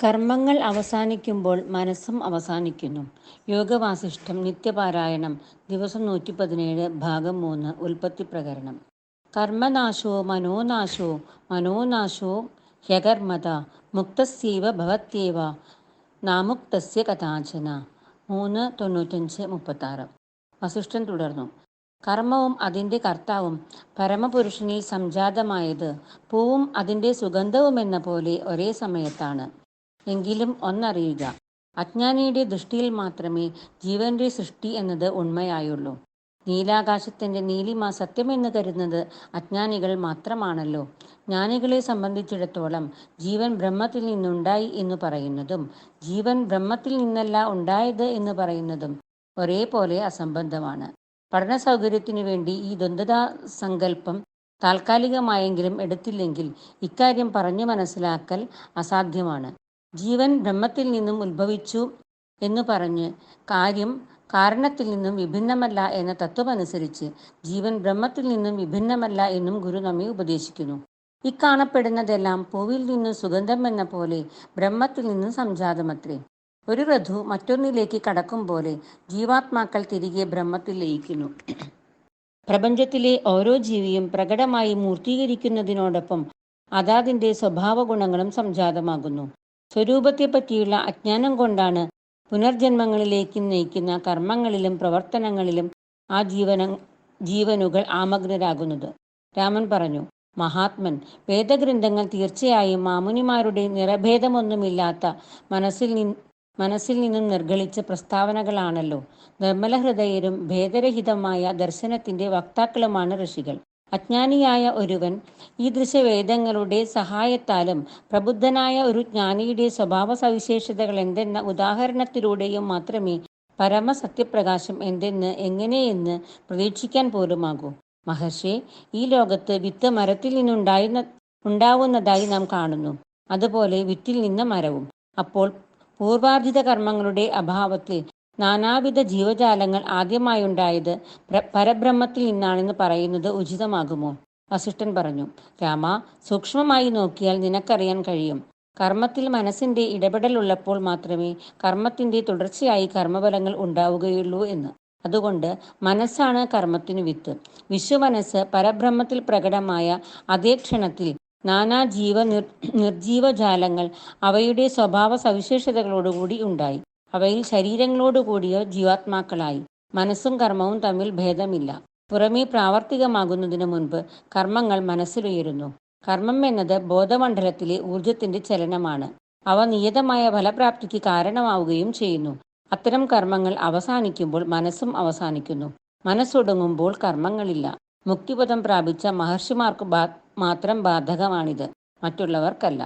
കർമ്മങ്ങൾ അവസാനിക്കുമ്പോൾ മനസ്സും അവസാനിക്കുന്നു. യോഗവാസിഷ്ടം നിത്യപാരായണം ദിവസം നൂറ്റി പതിനേഴ് ഭാഗം മൂന്ന് ഉൽപ്പത്തി പ്രകരണം കർമ്മനാശോ മനോനാശോ മനോനാശോ ഹ്യകർമ്മത മുക്തസ്യവ ഭവത്യേവ നാമുക്തസ്യ കഥാചന മൂന്ന് തൊണ്ണൂറ്റഞ്ച് മുപ്പത്താറ് വസിഷ്ഠൻ തുടർന്നു കർമ്മവും അതിന്റെ കർത്താവും പരമപുരുഷനിൽ സംജാതമായത് പൂവും അതിന്റെ സുഗന്ധവുമെന്ന പോലെ ഒരേ സമയത്താണ്. എങ്കിലും ഒന്നറിയുക അജ്ഞാനിയുടെ ദൃഷ്ടിയിൽ മാത്രമേ ജീവന്റെ സൃഷ്ടി എന്നത് ഉണ്മയായുള്ളൂ. നീലാകാശത്തിന്റെ നീലിമ സത്യമെന്ന് കരുതുന്നത് അജ്ഞാനികൾ മാത്രമാണല്ലോ. ജ്ഞാനികളെ സംബന്ധിച്ചിടത്തോളം ജീവൻ ബ്രഹ്മത്തിൽ നിന്നുണ്ടായി എന്നു പറയുന്നതും ജീവൻ ബ്രഹ്മത്തിൽ നിന്നല്ല ഉണ്ടായത് എന്ന് പറയുന്നതും ഒരേപോലെ അസംബന്ധമാണ്. പഠനസൗകര്യത്തിനു വേണ്ടി ഈ ദ്വന്ദ്വതാസങ്കല്പം താൽക്കാലികമായെങ്കിലും എടുത്തില്ലെങ്കിൽ ഇക്കാര്യം പറഞ്ഞു മനസ്സിലാക്കൽ അസാധ്യമാണ്. ജീവൻ ബ്രഹ്മത്തിൽ നിന്നും ഉത്ഭവിച്ചു എന്ന് പറഞ്ഞ് കാര്യം കാരണത്തിൽ നിന്നും വിഭിന്നമല്ല എന്ന തത്വം അനുസരിച്ച് ജീവൻ ബ്രഹ്മത്തിൽ നിന്നും വിഭിന്നമല്ല എന്നും ഗുരു നമ്മെ ഉപദേശിക്കുന്നു. ഇക്കാണപ്പെടുന്നതെല്ലാം പൂവിൽ നിന്നും സുഗന്ധം എന്ന പോലെ ബ്രഹ്മത്തിൽ നിന്നും സംജാതമത്രേ. ഒരു വധു മറ്റൊന്നിലേക്ക് കടക്കും പോലെ ജീവാത്മാക്കൾ തിരികെ ബ്രഹ്മത്തിൽ ലയിക്കുന്നു. പ്രപഞ്ചത്തിലെ ഓരോ ജീവിയും പ്രകടമായി മൂർത്തീകരിക്കുന്നതിനോടൊപ്പം അതാതിന്റെ സ്വഭാവഗുണങ്ങളും സംജാതമാകുന്നു. സ്വരൂപത്തെപ്പറ്റിയുള്ള അജ്ഞാനം കൊണ്ടാണ് പുനർജന്മങ്ങളിലേക്ക് നയിക്കുന്ന കർമ്മങ്ങളിലും പ്രവർത്തനങ്ങളിലും ആ ജീവന ജീവനുകൾ ആമഗ്നരാകുന്നത്. രാമൻ പറഞ്ഞു മഹാത്മൻ വേദഗ്രന്ഥങ്ങൾ തീർച്ചയായും മാമുനിമാരുടെ നിറഭേദമൊന്നുമില്ലാത്ത മനസ്സിൽ നിന്നും നിർഗളിച്ച പ്രസ്താവനകളാണല്ലോ. നിർമ്മലഹൃദയരും ഭേദരഹിതമായ ദർശനത്തിന്റെ വക്താക്കളുമാണ് ഋഷികൾ. അജ്ഞാനിയായ ഒരുവൻ ഈ ഈദൃശവേദങ്ങളുടെ സഹായത്താലും പ്രബുദ്ധനായ ഒരു ജ്ഞാനിയുടെ സ്വഭാവ സവിശേഷതകൾ എന്തെന്ന ഉദാഹരണത്തിലൂടെയും മാത്രമേ പരമസത്യപ്രകാശം എന്തെന്ന് എങ്ങനെയെന്ന് പ്രതീക്ഷിക്കാൻ പോലുമാകൂ. മഹർഷി ഈ ലോകത്ത് വിത്ത് മരത്തിൽ നിന്നുണ്ടായിരുന്ന ഉണ്ടാവുന്നതായി നാം കാണുന്നു. അതുപോലെ വിത്തിൽ നിന്ന മരവും. അപ്പോൾ പൂർവാർജിത കർമ്മങ്ങളുടെ അഭാവത്തിൽ നാനാവിധ ജീവജാലങ്ങൾ ആദ്യമായുണ്ടായത് പരബ്രഹ്മത്തിൽ നിന്നാണെന്ന് പറയുന്നത് ഉചിതമാകുമോ? വസിഷ്ഠൻ പറഞ്ഞു രാമ സൂക്ഷ്മമായി നോക്കിയാൽ നിനക്കറിയാൻ കഴിയും. കർമ്മത്തിൽ മനസ്സിന്റെ ഇടപെടലുള്ളപ്പോൾ മാത്രമേ കർമ്മത്തിന്റെ തുടർച്ചയായി കർമ്മഫലങ്ങൾ ഉണ്ടാവുകയുള്ളൂ എന്ന്. അതുകൊണ്ട് മനസ്സാണ് കർമ്മത്തിനു വിത്ത്. വിശ്വമനസ് പരബ്രഹ്മത്തിൽ പ്രകടമായ അതേ ക്ഷണത്തിൽ നാനാ ജീവ നിർ നിർജീവജാലങ്ങൾ അവയുടെ സ്വഭാവ സവിശേഷതകളോടുകൂടി ഉണ്ടായി. അവയിൽ ശരീരങ്ങളോടുകൂടിയ ജീവാത്മാക്കളായി. മനസ്സും കർമ്മവും തമ്മിൽ ഭേദമില്ല. പുറമേ പ്രാവർത്തികമാകുന്നതിനു മുൻപ് കർമ്മങ്ങൾ മനസ്സിലുയരുന്നു. കർമ്മം എന്നത് ബോധമണ്ഡലത്തിലെ ഊർജത്തിന്റെ ചലനമാണ്. അവ നിയതമായ ഫലപ്രാപ്തിക്ക് കാരണമാവുകയും ചെയ്യുന്നു. അത്തരം കർമ്മങ്ങൾ അവസാനിക്കുമ്പോൾ മനസ്സും അവസാനിക്കുന്നു. മനസ്സൊടുങ്ങുമ്പോൾ കർമ്മങ്ങളില്ല. മുക്തിപദം പ്രാപിച്ച മഹർഷിമാർക്ക് മാത്രം ബാധകമാണിത്. മറ്റുള്ളവർക്കല്ല.